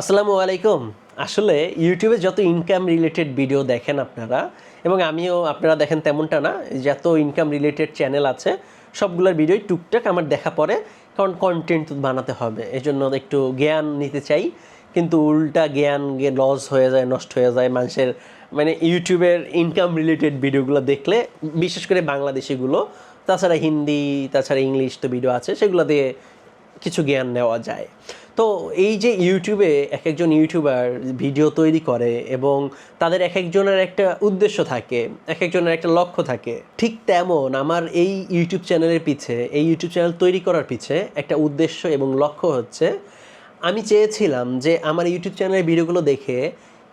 আসসালামু আলাইকুম। আসলে ইউটিউবে যত ইনকাম রিলেটেড ভিডিও দেখেন আপনারা, এবং আমিও আপনারা দেখেন তেমনটা না, যত ইনকাম রিলেটেড চ্যানেল আছে, সবগুলোর ভিডিওই টুকটাক আমার দেখা পড়ে কারণ কন্টেন্ট বানাতে হবে। এই জন্য একটু জ্ঞান নিতে চাই, কিন্তু উল্টা জ্ঞান লস হয়ে যায়, নষ্ট হয়ে যায়। মানুষের মানে ইউটিউবের ইনকাম রিলেটেড ভিডিওগুলো দেখলে, বিশেষ করে বাংলাদেশিগুলো তাছাড়া হিন্দি, তাছাড়া ইংলিশ তো ভিডিও আছে, সেগুলো দিয়ে কিছু জ্ঞান নেওয়া যায়। তো এই যে ইউটিউবে এক একজন ইউটিউবার ভিডিও তৈরি করে এবং তাদের এক একজনের একটা উদ্দেশ্য থাকে এক একজনের একটা লক্ষ্য থাকে, ঠিক তেমন আমার এই ইউটিউব চ্যানেলের পিছে, এই ইউটিউব চ্যানেল তৈরি করার পিছে একটা উদ্দেশ্য এবং লক্ষ্য হচ্ছে, আমি চেয়েছিলাম যে আমার ইউটিউব চ্যানেলের ভিডিওগুলো দেখে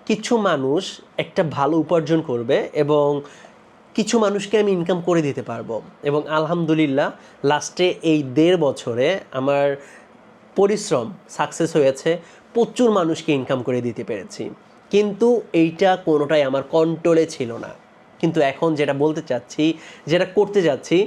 কিছু মানুষ একটা ভালো উপার্জন করবে এবং কিছু মানুষকে আমি ইনকাম করে দিতে পারব। এবং আলহামদুলিল্লাহ লাস্টে এই দেড় বছরে আমার পরিশ্রম সাকসেস হয়েছে, প্রচুর মানুষকে ইনকাম করে দিতে পেরেছি। কিন্তু এইটা কোনোটাই আমার কন্ট্রোলে ছিল না। কিন্তু এখন যেটা বলতে চাচ্ছি, যেটা করতে যাচ্ছি,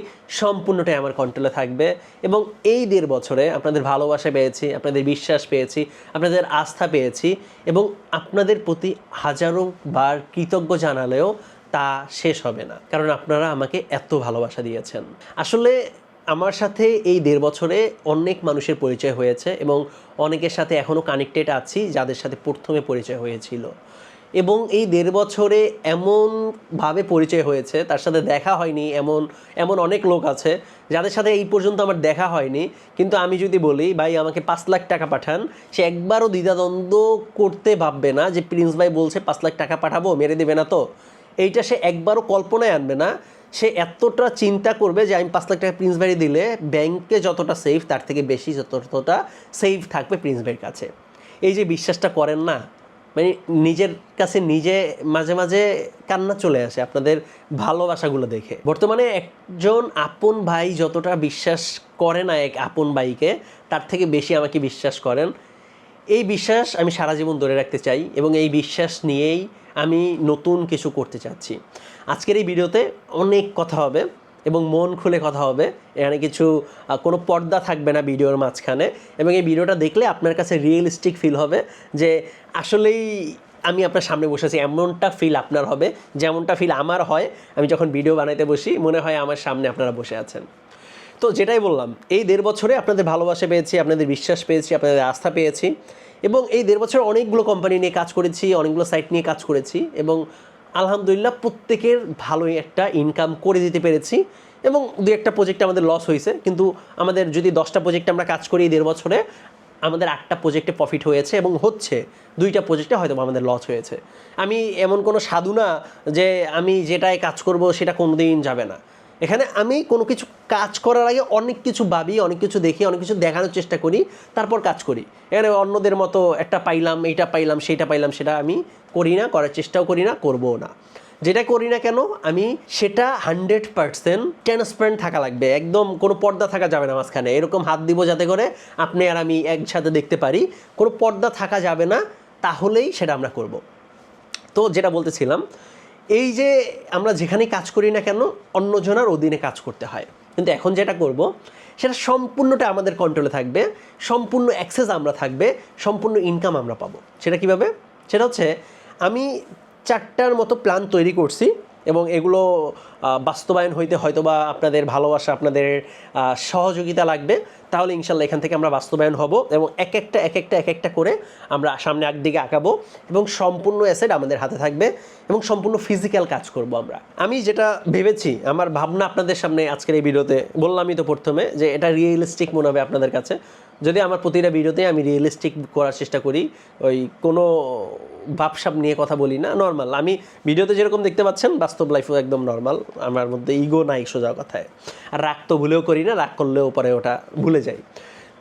সম্পূর্ণটাই আমার কন্ট্রোলে থাকবে এবং এই দেড় বছরে আপনাদের ভালোবাসা পেয়েছি, আপনাদের বিশ্বাস পেয়েছি, আপনাদের আস্থা পেয়েছি এবং আপনাদের প্রতি হাজারো বার কৃতজ্ঞ জানালেও তা শেষ হবে না। কারণ আপনারা আমাকে এত ভালোবাসা দিয়েছেন। আসলে আমার সাথে এই দেড় বছরে অনেক মানুষের পরিচয় হয়েছে এবং অনেকের সাথে এখনও কানেক্টেড আছি যাদের সাথে প্রথমে পরিচয় হয়েছিল। এবং এই দেড় বছরে এমনভাবে পরিচয় হয়েছে, তার সাথে দেখা হয়নি, এমন এমন অনেক লোক আছে যাদের সাথে এই পর্যন্ত আমার দেখা হয়নি। কিন্তু আমি যদি বলি, ভাই, আমাকে পাঁচ লাখ টাকা পাঠান। সে একবারও দ্বিধাদ্বন্দ্ব করতে ভাববে না যে, প্রিন্স ভাই বলছে পাঁচ লাখ টাকা পাঠাবো, মেরে দেবে না তো? এইটা সে একবারও কল্পনায় আনবে না। সে এতটা চিন্তা করবে যে আমি পাঁচ লাখ টাকা প্রিন্স ভাই দিলে ব্যাংকে যতটা সেফ তার থেকে বেশি যতটা সেফ থাকবে প্রিন্স ভাইয়ের কাছে। এই যে বিশ্বাসটা করেন না মানে নিজের কাছে নিজে মাঝে মাঝে কান্না চলে আসে আপনাদের ভালোবাসাগুলো দেখে। বর্তমানে একজন আপন ভাই যতটা বিশ্বাস করে না এক আপন ভাইকে, তার থেকে বেশি আমাকে বিশ্বাস করেন এই বিশ্বাস আমি সারা জীবন ধরে রাখতে চাই এবং এই বিশ্বাস নিয়েই আমি নতুন কিছু করতে চাচ্ছি। আজকের এই ভিডিওতে অনেক কথা হবে এবং মন খুলে কথা হবে। এখানে কিছু কোনো পর্দা থাকবে না ভিডিওর মাঝখানে এবং এই ভিডিওটা দেখলে আপনার কাছে রিয়েলিস্টিক ফিল হবে যে আসলেই আমি আপনার সামনে বসে আছি। এমনটা ফিল আপনার হবে, যেমনটা ফিল আমার হয়। আমি যখন ভিডিও বানাইতে বসি, মনে হয় আমার সামনে আপনারা বসে আছেন। তো যেটাই বললাম, এই দেড় বছরে আপনাদের ভালোবাসা পেয়েছি, আপনাদের বিশ্বাস পেয়েছি, আপনাদের আস্থা পেয়েছি এবং এই দেড় বছরে অনেকগুলো কোম্পানি নিয়ে কাজ করেছি, অনেকগুলো সাইট নিয়ে কাজ করেছি এবং আলহামদুলিল্লাহ প্রত্যেকের ভালোই একটা ইনকাম করে দিতে পেরেছি এবং দু একটা প্রজেক্ট আমাদের লস হয়েছে। কিন্তু আমাদের যদি দশটা প্রজেক্ট আমরা কাজ করি এই দেড় বছরে, আমাদের আটটা প্রজেক্টে প্রফিট হয়েছে এবং হচ্ছে দুইটা প্রজেক্টে হয়তো আমাদের লস হয়েছে। আমি এমন কোনো সাধু না যে আমি যেটায় কাজ করব সেটা কোনোদিন যাবে না। এখানে আমি কোনো কিছু কাজ করার আগে অনেক কিছু ভাবি, অনেক কিছু দেখি, অনেক কিছু দেখানোর চেষ্টা করি, তারপর কাজ করি। এখানে অন্যদের মতো একটা পাইলাম, এইটা পাইলাম, সেইটা পাইলাম, সেটা আমি করি না, করার চেষ্টাও করি না, করবও না। যেটা করি না কেন, আমি সেটা হান্ড্রেড পার্সেন্ট ট্রান্সপারেন্ট থাকা লাগবে, একদম কোনো পর্দা থাকা যাবে না মাঝখানে। এরকম হাত দিব যাতে করে আপনি আর আমি একসাথে দেখতে পারি, কোনো পর্দা থাকা যাবে না, তাহলেই সেটা আমরা করব। তো যেটা বলতেছিলাম এই যে আমরা যেখানে কাজ করি না কেন, অন্যজনার অধীনে কাজ করতে হয়। কিন্তু এখন যেটা করব, সেটা সম্পূর্ণটা আমাদের কন্ট্রোলে থাকবে, সম্পূর্ণ অ্যাক্সেস আমরা থাকবে, সম্পূর্ণ ইনকাম আমরা পাবো। সেটা কীভাবে? সেটা হচ্ছে, আমি চারটার মতো প্ল্যান তৈরি করছি। এবং এগুলো বাস্তবায়ন হইতে হয়তো বা আপনাদের ভালোবাসা, আপনাদের সহযোগিতা লাগবে। তাহলে ইনশাল্লাহ এখান থেকে আমরা বাস্তবায়ন হব এবং এক একটা এক একটা এক একটা করে আমরা সামনে একদিকে আঁকাবো এবং সম্পূর্ণ অ্যাসেট আমাদের হাতে থাকবে এবং সম্পূর্ণ ফিজিক্যাল কাজ করব আমরা। আমি যেটা ভেবেছি, আমার ভাবনা আপনাদের সামনে আজকের এই ভিডিওতে, বললামই তো প্রথমে যে এটা রিয়েলিস্টিক মনে হবে আপনাদের কাছে। যদি আমার প্রতিটা ভিডিওতে আমি রিয়েলিস্টিক করার চেষ্টা করি, ওই কোনো ভাবসাব নিয়ে কথা বলি না নর্মাল আমি ভিডিওতে যেরকম দেখতে পাচ্ছেন, বাস্তব লাইফও একদম নর্মাল আমার মধ্যে ইগো নাই সোজা কথায়। আর রাগ তো ভুলেও করি না, রাগ করলেও পরে ওটা ভুলে যাই।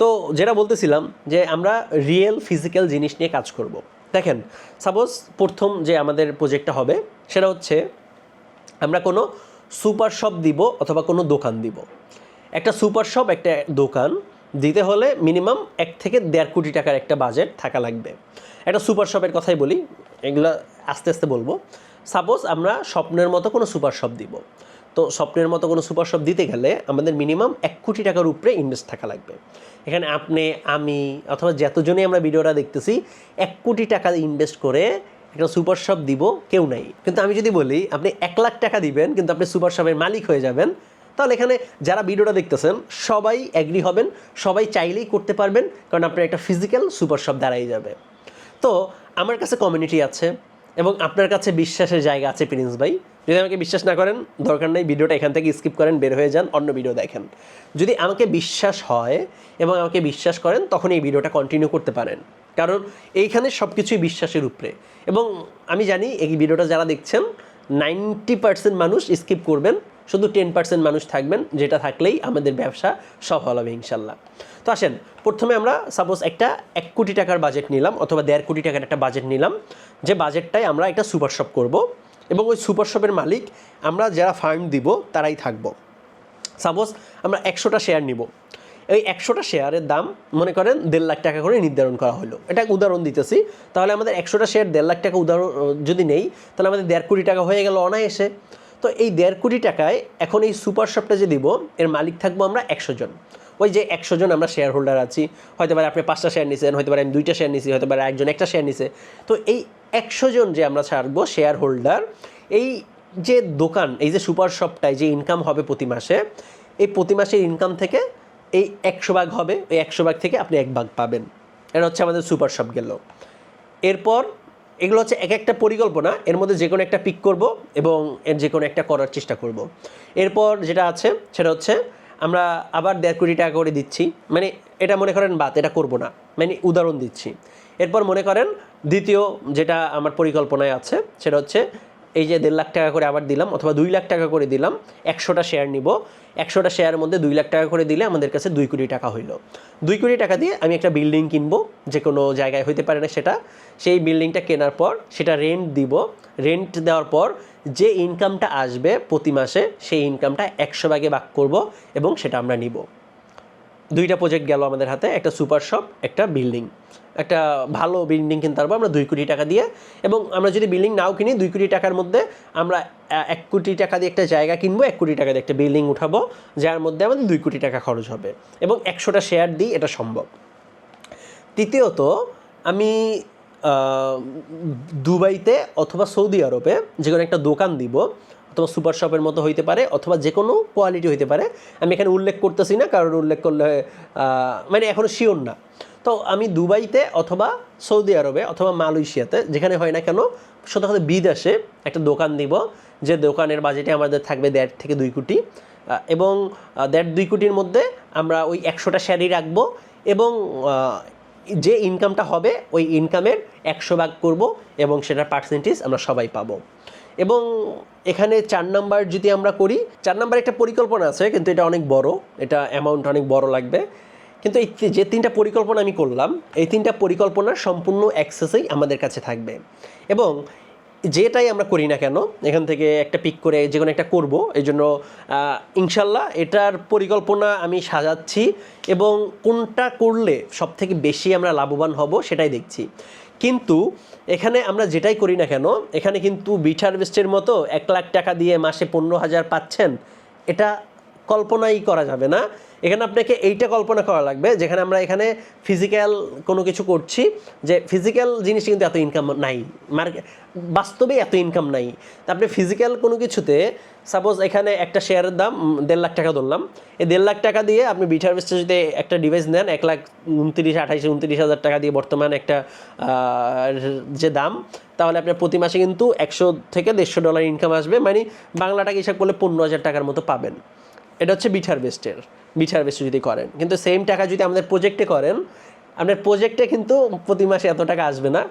তো যেটা বলতেছিলাম যে আমরা রিয়েল ফিজিক্যাল জিনিস নিয়ে কাজ করব। দেখেন সাপোজ প্রথম যে আমাদের প্রজেক্টটা হবে, সেটা হচ্ছে আমরা কোনো সুপার শপ দিব অথবা কোনো দোকান দিব। একটা সুপার শপ একটা দোকান দিতে হলে মিনিমাম এক থেকে দেড় কোটি টাকার একটা বাজেট থাকা লাগবে। একটা সুপার শপের কথাই বলি, এগুলো আস্তে আস্তে বলব। সাপোজ আমরা স্বপ্নের মতো কোনো সুপার শপ দিব। তো স্বপ্নের মতো কোনো সুপার শপ দিতে গেলে আমাদের মিনিমাম এক কোটি টাকার উপরে ইনভেস্ট থাকা লাগবে। এখানে আপনি, আমি অথবা যতজনই আমরা ভিডিওটা দেখতেছি, এক কোটি টাকা ইনভেস্ট করে একটা সুপার শপ দিব কেউ নাই। কিন্তু আমি যদি বলি, আপনি এক লাখ টাকা দিবেন, কিন্তু আপনি সুপার শপের মালিক হয়ে যাবেন তাহলে এখানে যারা ভিডিওটা দেখতেছেন, সবাই অ্যাগ্রি হবেন, সবাই চাইলেই করতে পারবেন, কারণ আপনার একটা ফিজিক্যাল সুপার শপ দাঁড়াই যাবে। তো, আমার কাছে কমিউনিটি আছে এবং আপনার কাছে বিশ্বাসের জায়গা আছে প্রিন্স ভাই। যদি আমাকে বিশ্বাস না করেন, দরকার নেই, ভিডিওটা এখান থেকে স্কিপ করেন, বের হয়ে যান, অন্য ভিডিও দেখেন। যদি আমাকে বিশ্বাস হয় এবং আমাকে বিশ্বাস করেন, তখন এই ভিডিওটা কন্টিনিউ করতে পারেন। কারণ এইখানে সব কিছুই বিশ্বাসের উপরে। এবং আমি জানি, এই ভিডিওটা যারা দেখছেন নাইনটি পার্সেন্ট মানুষ স্কিপ করবেন শুধু টেন পার্সেন্ট মানুষ থাকবেন, যেটা থাকলেই আমাদের ব্যবসা সফল হবে ইনশাল্লাহ। তো আসেন, প্রথমে আমরা সাপোজ একটা এক কোটি টাকার বাজেট নিলাম, অথবা দেড় কোটি টাকার একটা বাজেট নিলাম, যে বাজেটটাই আমরা একটা সুপার শপ করব এবং ওই সুপার শপের মালিক আমরা যারা ফার্ম দিব, তারাই থাকব। সাপোজ আমরা একশোটা শেয়ার নিব। এই একশোটা শেয়ারের দাম, মনে করেন দেড় লাখ টাকা করে নির্ধারণ করা হলো। এটা উদাহরণ দিতেছি। তাহলে আমাদের একশোটা শেয়ার দেড় লাখ টাকা উদাহরণ, যদি নেই, তাহলে আমাদের দেড় কোটি টাকা হয়ে গেল অনায়াসে। তো এই দেড় কোটি টাকায় এখন এই সুপার শপটা যে দিব, এর মালিক থাকব আমরা একশো জন। ওই যে একশো জন আমরা শেয়ার হোল্ডার আছি, হয়তো পারে আপনি পাঁচটা শেয়ার নিছেন, হয়তো পারে আমি দুইটা শেয়ার নিছি, হয়তো পারে একজন একটা শেয়ার নিছে। তো এই একশো জন যে আমরা ছাড়বো শেয়ার হোল্ডার এই যে দোকান, এই যে সুপার শপটায় যে ইনকাম হবে প্রতি মাসে, এই প্রতি মাসের ইনকাম থেকে এই একশো ভাগ হবে, ওই একশো ভাগ থেকে আপনি এক ভাগ পাবেন। এটা হচ্ছে আমাদের সুপার শপ গেল এরপর এগুলো হচ্ছে এক একটা পরিকল্পনা, এর মধ্যে যে কোনো একটা পিক করব এবং এর যে কোনো একটা করার চেষ্টা করব। এরপর যেটা আছে, সেটা হচ্ছে আমরা আবার দেড় কোটি টাকা করে দিচ্ছি। মানে এটা মনে করেন বাদ, এটা করব না। মানে উদাহরণ দিচ্ছি। এরপর মনে করেন দ্বিতীয় যেটা আমার পরিকল্পনায় আছে, সেটা হচ্ছে এই যে দেড় লাখ টাকা করে আবার দিলাম, অথবা দুই লাখ টাকা করে দিলাম, একশোটা শেয়ার নিব। একশোটা শেয়ারের মধ্যে দুই লাখ টাকা করে দিলে আমাদের কাছে দুই কোটি টাকা হইল। দুই কোটি টাকা দিয়ে আমি একটা বিল্ডিং কিনবো, যে কোনো জায়গায় হইতে পারে না সেটা। সেই বিল্ডিংটা কেনার পর সেটা রেন্ট দিব। রেন্ট দেওয়ার পর যে ইনকামটা আসবে প্রতি মাসে, সেই ইনকামটা একশো ভাগে ভাগ করব এবং সেটা আমরা নিব। দুইটা প্রজেক্ট গেল আমাদের হাতে, একটা সুপার শপ একটা বিল্ডিং একটা ভালো বিল্ডিং কিনতে পারব আমরা দুই কোটি টাকা দিয়ে। এবং আমরা যদি বিল্ডিং নাও কিনি, দুই কোটি টাকার মধ্যে আমরা এক কোটি টাকা দিয়ে একটা জায়গা কিনবো, এক কোটি টাকা দিয়ে একটা বিল্ডিং উঠাবো, যার মধ্যে আমাদের দুই কোটি টাকা খরচ হবে। এবং একশোটা শেয়ার দিই, এটা সম্ভব। তৃতীয়ত, আমি দুবাইতে অথবা সৌদি আরবে যে কোনো একটা দোকান দিব অথবা সুপার শপের মতো হইতে পারে, অথবা যে কোনো কোয়ালিটি হইতে পারে। আমি এখানে উল্লেখ করতেছি না, কারণ উল্লেখ করলে মানে এখনও শিওর না। তো আমি দুবাইতে অথবা সৌদি আরবে অথবা মালয়েশিয়াতে, যেখানে হয় না কেন শত কথা বিদেশে একটা দোকান দিব, যে দোকানের বাজেটে আমাদের থাকবে দেড় থেকে দুই কোটি এবং দেড় দুই কোটির মধ্যে আমরা ওই একশোটা শেয়ারই রাখব, এবং যে ইনকামটা হবে, ওই ইনকামের একশো ভাগ করব, এবং সেটার পার্সেন্টেজ আমরা সবাই পাবো। এবং এখানে চার নাম্বার যদি আমরা করি, চার নাম্বার একটা পরিকল্পনা আছে, কিন্তু এটা অনেক বড়, এটা অ্যামাউন্ট অনেক বড় লাগবে। কিন্তু এই যে তিনটা পরিকল্পনা আমি করলাম, এই তিনটা পরিকল্পনার সম্পূর্ণ অ্যাক্সেসেই আমাদের কাছে থাকবে। এবং যেটাই আমরা করি না কেন, এখান থেকে একটা পিক করে যে কোনো একটা করব, এই জন্য ইনশাল্লাহ এটার পরিকল্পনা আমি সাজাচ্ছি এবং কোনটা করলে সব থেকে বেশি আমরা লাভবান হব সেটাই দেখছি। কিন্তু এখানে আমরা যেটাই করি না কেন, এখানে কিন্তু বিট হারভেস্টের মতো এক লাখ টাকা দিয়ে মাসে পনেরো হাজার পাচ্ছেন, এটা কল্পনাই করা যাবে না। এখানে আপনাকে এইটা কল্পনা করা লাগবে, যেখানে আমরা এখানে ফিজিক্যাল কোনো কিছু করছি, যে ফিজিক্যাল জিনিস কিন্তু এত ইনকাম নাই। মার্কেট বাস্তবে এত ইনকাম নাই। তা আপনি ফিজিক্যাল কোনো কিছুতে সাপোজ এখানে একটা শেয়ারের দাম দেড় লাখ টাকা ধরলাম। এই দেড় লাখ টাকা দিয়ে আপনি বিট হারভেস্টে যদি একটা ডিভাইস নেন, এক লাখ উনত্রিশ, আঠাইশ, উনত্রিশ হাজার টাকা দিয়ে বর্তমান একটা যে দাম, তাহলে আপনার প্রতি মাসে কিন্তু একশো থেকে দেড়শো ডলার ইনকাম আসবে। মানে বাংলা টাকা হিসাব করলে পনেরো হাজার টাকার মতো পাবেন। এটা হচ্ছে বিট হারভেস্টের বিট হারভেস্ট যদি করেন। কিন্তু সেম টাকা যদি আমাদের প্রজেক্টে করেন আপনার প্রোজেক্টে কিন্তু প্রতি মাসে এত টাকা আসবে না।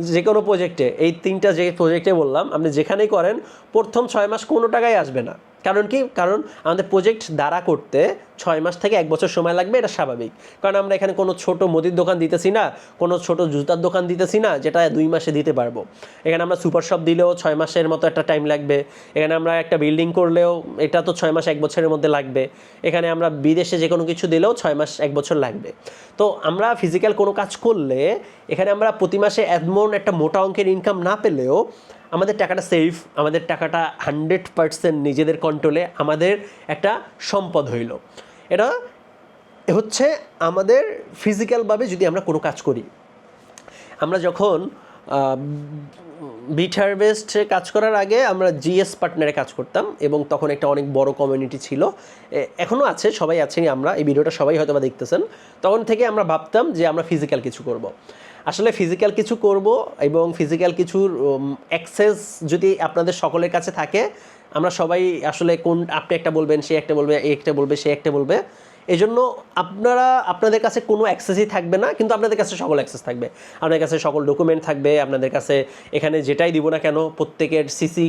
যে কোনো প্রজেক্টে এই তিনটা যে প্রোজেক্টে বললাম, আপনি যেখানেই করেন, প্রথম ছয় মাস কোনো টাকাই আসবে না। কারণ কি? কারণ আমাদের প্রজেক্ট দ্বারা করতে ছয় মাস থেকে এক বছর সময় লাগবে, এটা স্বাভাবিক। কারণ আমরা এখানে কোনো ছোট মুদির দোকান দিতেছি না, কোনো ছোট জুতার দোকান দিতেছি না, যেটা দুই মাসে দিতে পারব। এখানে আমরা সুপার শপ দিলেও ছয় মাসের মতো একটা টাইম লাগবে। এখানে আমরা একটা বিল্ডিং করলেও এটা তো ছয় মাস এক বছরের মধ্যে লাগবে। এখানে আমরা বিদেশে যে কোনো কিছু দিলেও ছয় মাস এক বছর লাগবে। তো আমরা ফিজিক্যাল কোনো কাজ করলে, এখানে আমরা প্রতি মাসে এমন একটা মোটা অঙ্কের ইনকাম না পেলেও আমাদের টাকাটা সেফ আমাদের টাকাটা হান্ড্রেড পার্সেন্ট নিজেদের কন্ট্রোলে আমাদের একটা সম্পদ হইল। এটা হচ্ছে আমাদের ফিজিক্যালভাবে যদি আমরা কোনো কাজ করি, আমরা যখন বিট হারভেস্টে কাজ করার আগে আমরা জিএস পার্টনারে কাজ করতাম এবং তখন একটা অনেক বড় কমিউনিটি ছিল। এখনও আছে, সবাই আছেন আমরা, এই ভিডিওটা সবাই হয়তো বা দেখতেছেন। তখন থেকে আমরা ভাবতাম যে আমরা ফিজিক্যাল কিছু করব। আসলে ফিজিক্যাল কিছু করব এবং ফিজিক্যাল কিছুর অ্যাক্সেস যদি আপনাদের সকলের কাছে থাকে, আমরা সবাই আসলে কোন, আপনি একটা বলবেন, সে একটা বলবে একটা বলবে, সে একটা বলবে। এই জন্য আপনারা, আপনাদের কাছে কোনো অ্যাক্সেসই থাকবে না, কিন্তু আপনাদের কাছে সকল অ্যাক্সেস থাকবে। আপনাদের কাছে সকল ডকুমেন্ট থাকবে, আপনাদের কাছে এখানে যেটাই দিব না কেন, প্রত্যেকের সিসি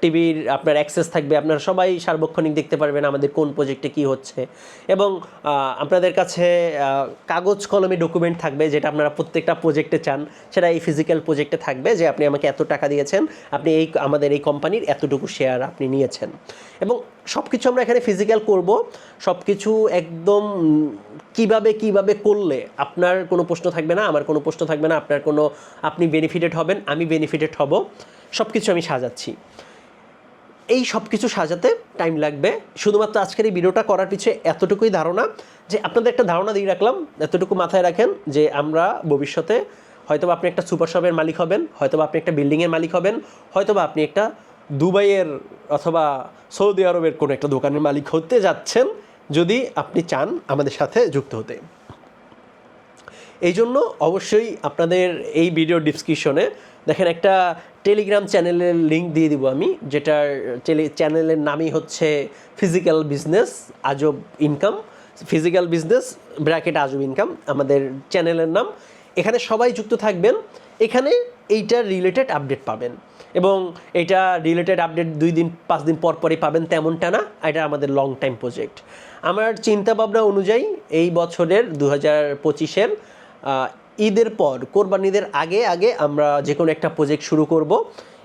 টিভির আপনার অ্যাক্সেস থাকবে, আপনারা সবাই সার্বক্ষণিক দেখতে পারবেন আমাদের কোন প্রজেক্টে কি হচ্ছে। এবং আপনাদের কাছে কাগজ কলমে ডকুমেন্ট থাকবে, যেটা আপনারা প্রত্যেকটা প্রজেক্টে চান, সেটা এই ফিজিক্যাল প্রজেক্টে থাকবে যে আপনি আমাকে এত টাকা দিয়েছেন, আপনি এই, আমাদের এই কোম্পানির এতটুকু শেয়ার আপনি নিয়েছেন। এবং সব কিছু আমরা এখানে ফিজিক্যাল করব। সব কিছু একদম কীভাবে কীভাবে করলে আপনার কোনো প্রশ্ন থাকবে না, আমার কোনো প্রশ্ন থাকবে না, আপনার কোনো, আপনি বেনিফিটেড হবেন, আমি বেনিফিটেড হব। সব কিছু আমি সাজাচ্ছি। এই সব কিছু সাজাতে টাইম লাগবে। শুধুমাত্র আজকের এই ভিডিওটা করার পিছনে এতটুকুই ধারণা যে আপনাদের একটা ধারণা দিয়ে রাখলাম, এতটুকু মাথায় রাখেন যে আমরা ভবিষ্যতে হয়তোবা আপনি একটা সুপার শপের মালিক হবেন, হয়তোবা আপনি একটা বিল্ডিংয়ের মালিক হবেন, হয়তোবা আপনি একটা দুবাইয়ের অথবা সৌদি আরবের কোনো একটা দোকানের মালিক হতে যাচ্ছেন যদি আপনি চান আমাদের সাথে যুক্ত হতে। এই জন্য অবশ্যই আপনাদের এই ভিডিও ডিসক্রিপশনে দেখেন একটা টেলিগ্রাম চ্যানেলের লিঙ্ক দিয়ে দিব আমি, যেটার টেলি চ্যানেলের নামই হচ্ছে ফিজিক্যাল বিজনেস আজব ইনকাম, ফিজিক্যাল বিজনেস ব্র্যাকেট আজব ইনকাম আমাদের চ্যানেলের নাম। এখানে সবাই যুক্ত থাকবেন, এখানে এইটার রিলেটেড আপডেট পাবেন। এবং এটা রিলেটেড আপডেট দুই দিন, পাঁচ দিন পর পরই পাবেন তেমনটা না, এটা আমাদের লং টাইম প্রজেক্ট আমার চিন্তা ভাবনা অনুযায়ী এই বছরের দু হাজার পঁচিশের ঈদের পর, কোরবান ঈদের আগে আগে আমরা যে কোনো একটা প্রজেক্ট শুরু করব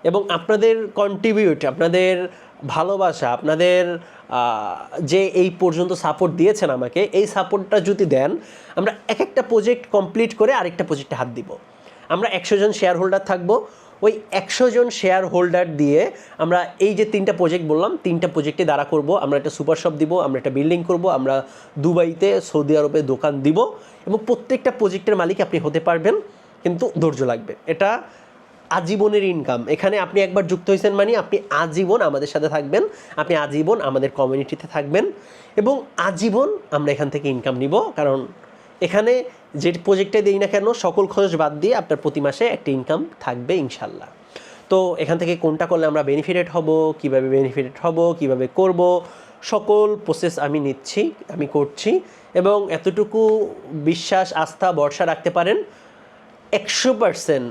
এবং আপনাদের কন্ট্রিবিউট আপনাদের ভালোবাসা, আপনাদের যে এই পর্যন্ত সাপোর্ট দিয়েছেন আমাকে, এই সাপোর্টটা যদি দেন, আমরা এক একটা প্রজেক্ট কমপ্লিট করে আরেকটা প্রজেক্টে হাত দিব। আমরা একশো জন শেয়ার হোল্ডার থাকব ওই একশো জন শেয়ার হোল্ডার দিয়ে আমরা এই যে তিনটা প্রজেক্ট বললাম, তিনটা প্রজেক্টে দ্বারা করব। আমরা একটা সুপার শপ দিব, আমরা একটা বিল্ডিং করব, আমরা দুবাইতে সৌদি আরবে দোকান দিব এবং প্রত্যেকটা প্রজেক্টের মালিক আপনি হতে পারবেন, কিন্তু ধৈর্য লাগবে। এটা আজীবনের ইনকাম এখানে আপনি একবার যুক্ত হয়েছেন মানে আপনি আজীবন আমাদের সাথে থাকবেন, আপনি আজীবন আমাদের কমিউনিটিতে থাকবেন এবং আজীবন আমরা এখান থেকে ইনকাম নিব, কারণ এখানে যে প্রজেক্টে দিই না কেন, সকল খরচ বাদ দিয়ে আপনার প্রতি মাসে একটা ইনকাম থাকবে ইনশাল্লাহ। তো এখান থেকে কোনটা করলে আমরা বেনিফিটেড হব, কীভাবে বেনিফিটেড হব, কীভাবে করব, সকল প্রসেস আমি নিচ্ছি, আমি করছি। এবং এতটুকু বিশ্বাস, আস্থা, ভরসা রাখতে পারেন, একশো পার্সেন্ট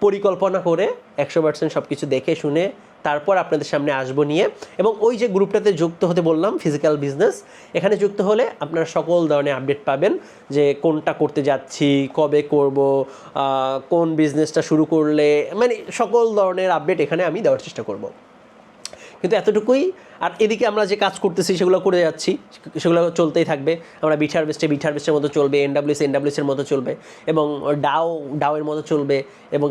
পরিকল্পনা করে, একশো পার্সেন্ট সব কিছু দেখে শুনে তারপর আপনাদের সামনে আসব নিয়ে। এবং ওই যে গ্রুপটাতে যুক্ত হতে বললাম ফিজিক্যাল বিজনেস এখানে যুক্ত হলে আপনারা সকল ধরনের আপডেট পাবেন যে কোনটা করতে যাচ্ছি, কবে করব কোন বিজনেসটা শুরু করলে মানে সকল ধরনের আপডেট এখানে আমি দেওয়ার চেষ্টা করব। কিন্তু এতটুকুই। আর এদিকে আমরা যে কাজ করতেছি, সেগুলো করে যাচ্ছি। সেগুলো চলতেই থাকবে। আমরা বিট হারভেস্টে বিট হারভেস্টের মতো চলবে এনডাব্লিউস এনডাব্লিউসের মতো চলবে। এবং ডাও ডাওয়ের মতো চলবে, এবং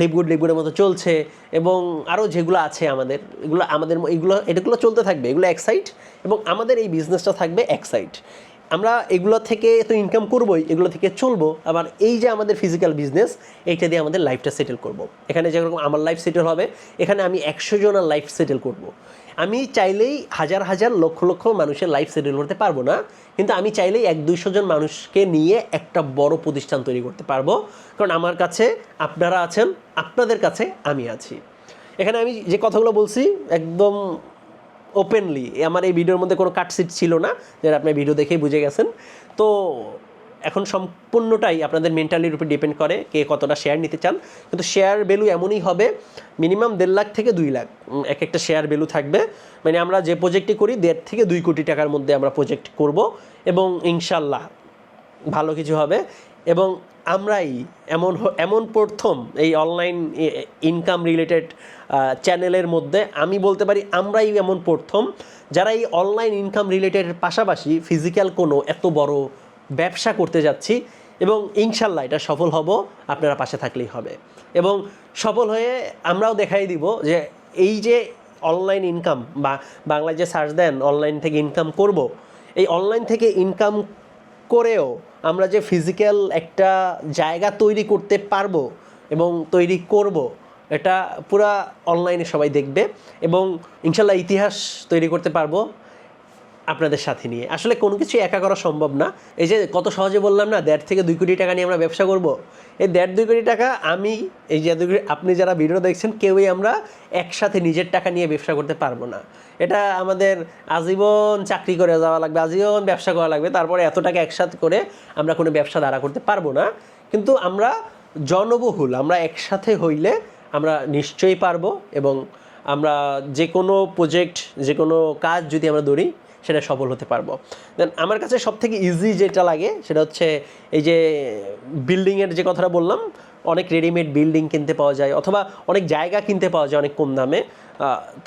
লিপগুড লিপগুডের মতো চলছে, এবং আরও যেগুলো আছে আমাদের, এগুলো আমাদের, এগুলো এটাগুলো চলতে থাকবে। এগুলো এক্সাইট এবং আমাদের এই বিজনেসটা থাকবে এক্সাইট আমরা এগুলো থেকে তো ইনকাম করবোই, এগুলো থেকে চলবো, আবার এই যে আমাদের ফিজিক্যাল বিজনেস এইটা দিয়ে আমাদের লাইফটা সেটেল করব। এখানে যেরকম আমার লাইফ সেটেল হবে, এখানে আমি একশো জনের লাইফ সেটেল করব। আমি চাইলেই হাজার হাজার লক্ষ লক্ষ মানুষের লাইফ সেটেল করতে পারব না, কিন্তু আমি চাইলেই এক দুইশো জন মানুষকে নিয়ে একটা বড় প্রতিষ্ঠান তৈরি করতে পারব কারণ আমার কাছে, আপনারা আছেন, আপনাদের কাছে আমি আছি এখানে আমি যে কথাগুলো বলছি, একদম ওপেনলি আমার এই ভিডিওর মধ্যে কোনো কাটসিট ছিল না যেটা আপনি ভিডিও দেখেই বুঝে গেছেন। তো এখন সম্পূর্ণটাই আপনাদের মেন্টালির উপর ডিপেন্ড করে কে কতটা শেয়ার নিতে চান। কিন্তু শেয়ার ভ্যালু এমনই হবে মিনিমাম দেড় লাখ থেকে দুই লাখ এক একটা শেয়ার ভ্যালু থাকবে। মানে আমরা যে প্রজেক্টটি করি, দেড় থেকে দুই কোটি টাকার মধ্যে আমরা প্রজেক্ট করব এবং ইনশাল্লাহ ভালো কিছু হবে। এবং আমরাই এমন এমন প্রথম এই অনলাইন ইনকাম রিলেটেড চ্যানেলের মধ্যে আমি বলতে পারি আমরাই এমন প্রথম যারা এই অনলাইন ইনকাম রিলেটেড পাশাপাশি ফিজিক্যাল কোনো এত বড় ব্যবসা করতে যাচ্ছি এবং ইনশাল্লাহ এটা সফল হব, আপনারা পাশে থাকলেই হবে। এবং সফল হয়ে আমরাও দেখাই দিব যে এই যে অনলাইন ইনকাম বা বাংলায় যে সার্চ দেন অনলাইন থেকে ইনকাম করব, এই অনলাইন থেকে ইনকাম করেও আমরা যে ফিজিক্যাল একটা জায়গা তৈরি করতে পারব এবং তৈরি করব, এটা পুরা অনলাইনে সবাই দেখবে এবং ইনশাল্লাহ ইতিহাস তৈরি করতে পারব। আপনাদের সাথে নিয়ে। আসলে কোনো কিছু একা করা সম্ভব না। এই যে কত সহজে বললাম না, দেড় থেকে দুই কোটি টাকা নিয়ে আমরা ব্যবসা করব। এই দেড় দুই কোটি টাকা আমি, এই যে দুই আপনি যারা ভিডিও দেখছেন, কেউই আমরা একসাথে নিজের টাকা নিয়ে ব্যবসা করতে পারব না। এটা আমাদের আজীবন চাকরি করে যাওয়া লাগবে, আজীবন ব্যবসা করা লাগবে। তারপরে এত টাকা একসাথে করে আমরা কোনো ব্যবসা দাঁড়া করতে পারব না। কিন্তু আমরা জনবহুল, আমরা একসাথে হইলে আমরা নিশ্চয়ই পারব এবং আমরা যে কোনো প্রজেক্ট যে কোনো কাজ যদি আমরা ধরি সেটা সফল হতে পারব। দেন আমার কাছে সব থেকে ইজি যেটা লাগে সেটা হচ্ছে এই যে বিল্ডিংয়ের যে কথাটা বললাম, অনেক রেডিমেড বিল্ডিং কিনতে পাওয়া যায় অথবা অনেক জায়গা কিনতে পাওয়া যায় অনেক কম দামে।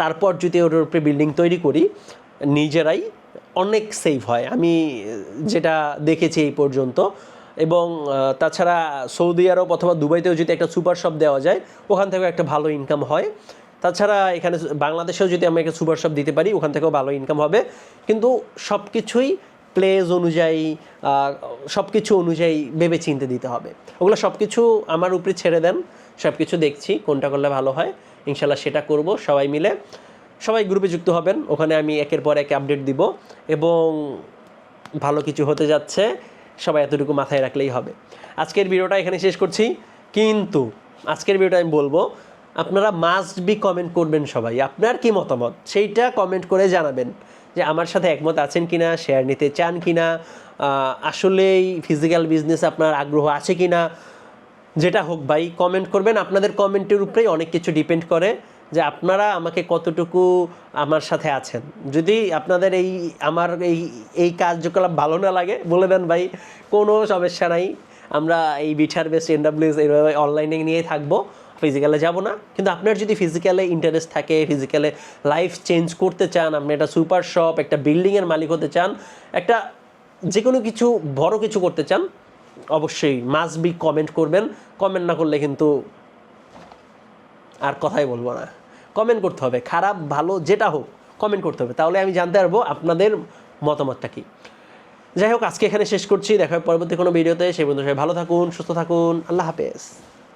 তারপর যদি ওর উপরে বিল্ডিং তৈরি করি, নিজেরাই অনেক সেভ হয়। আমি যেটা দেখেছি এই পর্যন্ত। এবং তাছাড়া সৌদি আরব অথবা দুবাইতেও যদি একটা সুপার শপ দেওয়া যায়, ওখান থেকেও একটা ভালো ইনকাম হয়। তাছাড়া এখানে বাংলাদেশেও যদি আমরা একটা সুপার শপ দিতে পারি, ওখান থেকেও ভালো ইনকাম হবে। কিন্তু সব কিছুই প্লেস অনুযায়ী সব কিছু অনুযায়ী ভেবে চিনতে দিতে হবে। ওগুলো সব কিছু আমার উপরে ছেড়ে দেন সব কিছু দেখছি কোনটা করলে ভালো হয়। ইনশাল্লাহ সেটা করব সবাই মিলে। সবাই গ্রুপে যুক্ত হবেন, ওখানে আমি একের পর এক আপডেট দিব এবং ভালো কিছু হতে যাচ্ছে, সবাই এতটুকু মাথায় রাখলেই হবে। আজকের ভিডিওটা এখানে শেষ করছি। কিন্তু আজকের ভিডিওটা আমি বলব আপনারা মাস্ট বি কমেন্ট করবেন সবাই। আপনার কি মতামত? সেইটা কমেন্ট করে জানাবেন যে আমার সাথে একমত আছেন কিনা শেয়ার নিতে চান কিনা আহ, আসলেই ফিজিক্যাল বিজনেস আপনার আগ্রহ আছে কিনা যেটা হোক ভাই কমেন্ট করবেন। আপনাদের কমেন্টের উপরেই অনেক কিছু ডিপেন্ড করে যে আপনারা আমাকে কতটুকু আমার সাথে আছেন। যদি আপনাদের এই আমার এই এই কার্যকলাপ ভালো না লাগে বলে দেন ভাই কোনো সমস্যা নাই। আমরা এই বিঠার বেস্ট এনডাব্লিউএস এইভাবে অনলাইনে নিয়ে থাকব। ফিজিক্যালে যাব না। কিন্তু আপনার যদি ফিজিক্যালে ইন্টারেস্ট থাকে ফিজিক্যালে লাইফ চেঞ্জ করতে চান, আপনি একটা সুপার শপ একটা বিল্ডিংয়ের মালিক হতে চান, একটা যে কোনো কিছু, বড় কিছু করতে চান, অবশ্যই মাস্ট বি কমেন্ট করবেন। কমেন্ট না করলে কিন্তু আর কথাই বলব না। কমেন্ট করতে হবে। খারাপ, ভালো, যেটা হোক কমেন্ট করতে হবে। তাহলে আমি জানতে পারব আপনাদের মতামতটা কি। যাই হোক, আজকে এখানে শেষ করছি। দেখা হবে পরবর্তী কোনো ভিডিওতে সেই পর্যন্ত সবাই ভালো থাকুন, সুস্থ থাকুন। আল্লাহ হাফেজ।